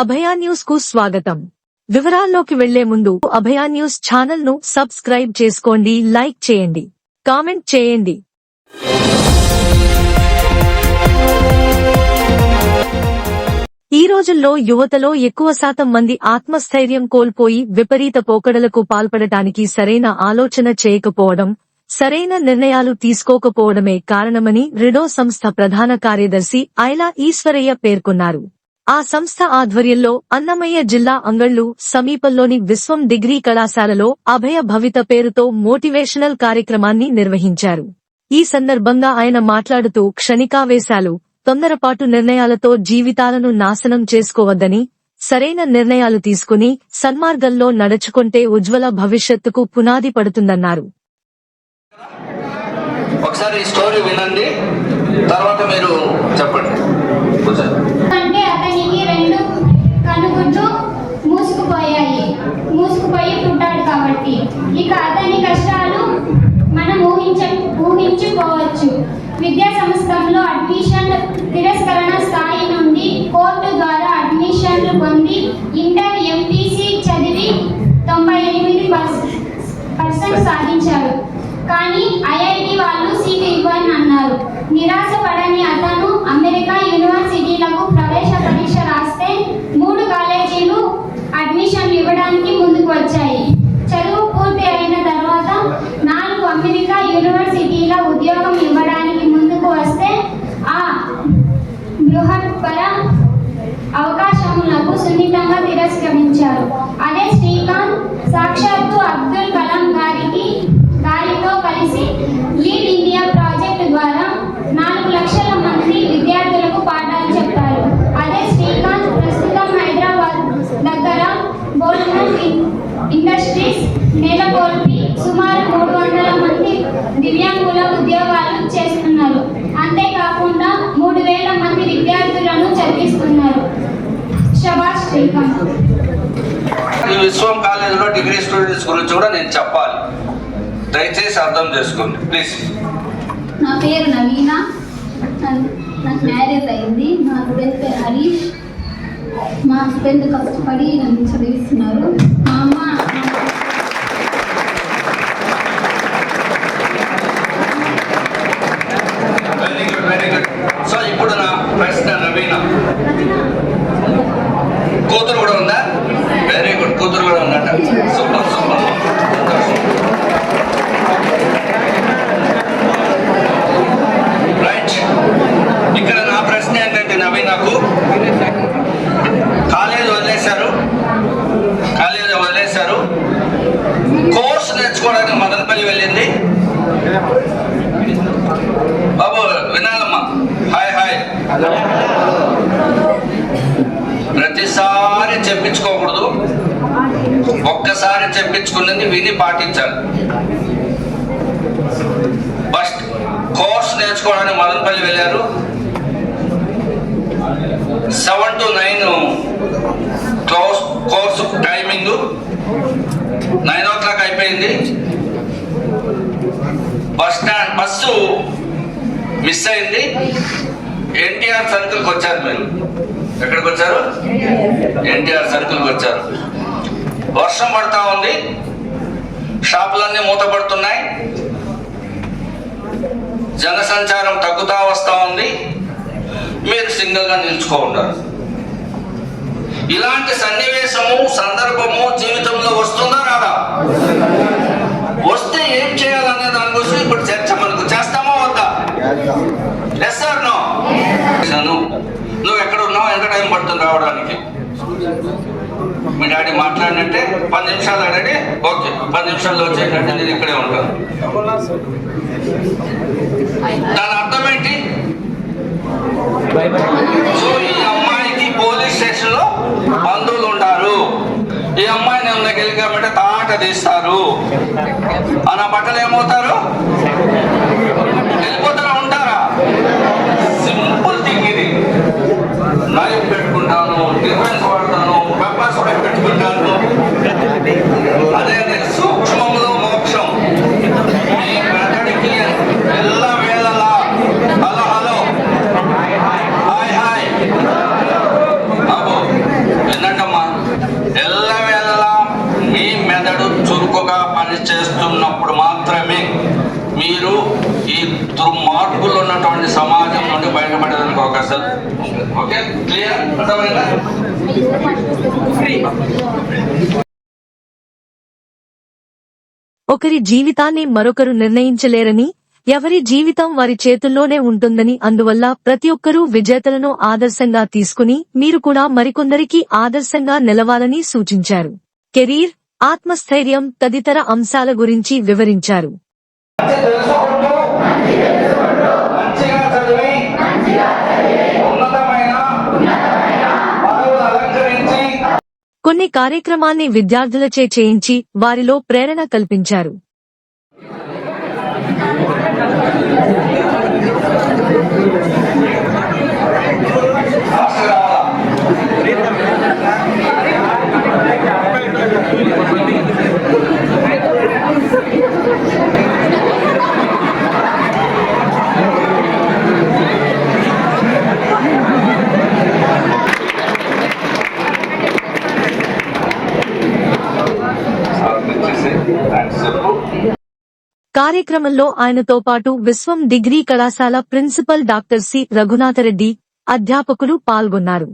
అభయా న్యూస్కు స్వాగతం. వివరాల్లోకి వెళ్ళే ముందు అభయా న్యూస్ ఛానల్ను సబ్స్క్రైబ్ చేసుకోండి లైక్ చేయండి కామెంట్ చేయండి. ఈ రోజుల్లో యువతలో ఎక్కువ శాతం మంది ఆత్మస్థైర్యం కోల్పోయి విపరీత పోకడలకు పాల్పడటానికి సరైన ఆలోచన చేయకపోవడం సరైన నిర్ణయాలు తీసుకోకపోవడమే కారణమని రిడో సంస్థ ప్రధాన కార్యదర్శి ఐలా ఈశ్వరయ్య పేర్కొన్నారు. ఆ సంస్థ ఆధ్వర్యంలో అన్నమయ్య జిల్లా అంగళ్ళు సమీపంలోని విశ్వం డిగ్రీ కళాశాలలో అభయ భవిత పేరుతో మోటివేషనల్ కార్యక్రమాన్ని నిర్వహించారు. ఈ సందర్భంగా ఆయన మాట్లాడుతూ క్షణికావేశాలు తొందరపాటు నిర్ణయాలతో జీవితాలను నాశనం చేసుకోవద్దని సరైన నిర్ణయాలు తీసుకుని సన్మార్గంలో నడుచుకుంటే ఉజ్వల భవిష్యత్తుకు పునాది పడుతుందన్నారు. ఒకసారి ఈ స్టోరీ వినండి తర్వాత మీరు చెప్పండి. కనుగుడ్లు మూసుకుపోయాయి. మూసుకుపోయి పుట్టాడు కాబట్టి. ఇక అతని కష్టాలు మనం ఊహించ ఊహించుకోవచ్చు. విద్యా సంస్థల్లో అడ్మిషన్ తిరస్కరణ స్థాయి నుండి కోర్టు ద్వారా అడ్మిషన్లు పొంది ఇంటర్ ఎంపీసీ చదివి తొంభై ఎనిమిది పర్సెంట్ సాధించారు కానీ ఐఐటి వాళ్ళు సీటు ఇవ్వని అన్నారు నిరాశపడని అతను సున్నితంగా తిరస్కరించారు. అదే శ్రీకాంత్ సాక్షాత్తు అబ్దుల్ కలాం ఈ విశ్వం కాలేజీలో డిగ్రీ స్టూడెంట్స్ గురించి కూడా నేను చెప్పాలి. దయచేసి అర్థం చేసుకోండి ప్లీజ్. నా పేరు నవీన. నాకు మ్యారేజ్ అయింది. మా హస్బెండ్ పేరు హరీష్. మా హస్బెండ్ కష్టపడి నన్ను చదివిస్తున్నారు మా అమ్మ very good very good so ఇప్పుడు నా ప్రశ్న నవీన కూతురు కూడా ఉందా వెరీ గుడ్ కూతురు కూడా ఉందట సూపర్ సూపర్ రైట్ ఇక్కడ నా ప్రశ్న ఏంటంటే నవీనకు కాలేజ్ వదిలేశారు కాలేజ్ వదిలేశారు కోర్స్ నేర్చుకోవడానికి మదనపల్లి వెళ్ళింది బాబు వినాలమ్మా హాయ్ హాయ్ ప్రతిసారి చెప్పించుకోకూడదు. ఒక్కసారి చెప్పించుకున్నది విని పాటించాలి. ఫస్ట్ కోర్స్ నేర్చుకోవడానికి మదనపల్లి వెళ్ళారు. Seven to nine close course timing nine o'clock అయిపోయింది. బస్ స్టాండ్ బస్సు మిస్ అయింది. ఎన్టీఆర్ సర్కిల్కి వచ్చారు మీరు. ఎక్కడికి వచ్చారు? ఎన్టీఆర్ సర్కిల్కి వచ్చారు. వర్షం పడతా ఉంది. షాపులన్నీ మూతపడుతున్నాయి. జనసంచారం తగ్గుతా వస్తా ఉంది. మీరు సింగిల్గా నిల్చుకో ఉన్నారు ఇలాంటి సన్నివేశము సందర్భము జీవితంలో వస్తుందా రాదా? వస్తే ఏం చేయాలనే దాని గురించి ఇప్పుడు చర్చ మనకు చేస్తామా వద్దా? ఎస్ సార్ నో నువ్వు ఎక్కడ ఉన్నావు? ఎంత టైం పడుతుంది రావడానికి? మీ డాడీ మాట్లాడినట్టే పది నిమిషాలు అడగండి ఓకే పది నిమిషాల్లో వచ్చేటట్టు నేను ఇక్కడే ఉంటాను దాని అర్థం ఏంటి? సో ఈ అమ్మాయికి పోలీస్ స్టేషన్లో బంధువులు ఉంటారు. ఈ అమ్మాయిని ఏమన్నా గెలికామంటే తాట తీస్తారు. అన్న బట్టలు ఏమవుతారు? ఈ దుర్మార్గులు ఉన్నటువంటి సమాజం నుండి బయటపడేదానికి అవకాశం ఓకే క్లియర్ ఒకరి జీవితాన్ని మరొకరు నిర్ణయించలేరని ఎవరి జీవితం వారి చేతుల్లోనే ఉంటుందని అందువల్ల ప్రతి ఒక్కరూ విజేతలను ఆదర్శంగా తీసుకుని మీరు కూడా మరికొందరికి ఆదర్శంగా నిలవాలని సూచించారు. కెరీర్ ఆత్మస్థైర్యం తదితర అంశాల గురించి వివరించారు. కొన్ని కార్యక్రమాన్ని విద్యార్థులచే చేయించి వారిలో ప్రేరణ కల్పించారు. కార్యక్రమంలో ఆయనతో పాటు విశ్వం డిగ్రీ కళాశాల ప్రిన్సిపల్ డాక్టర్ సి. రఘునాథరెడ్డి అధ్యాపకులు పాల్గొన్నారు.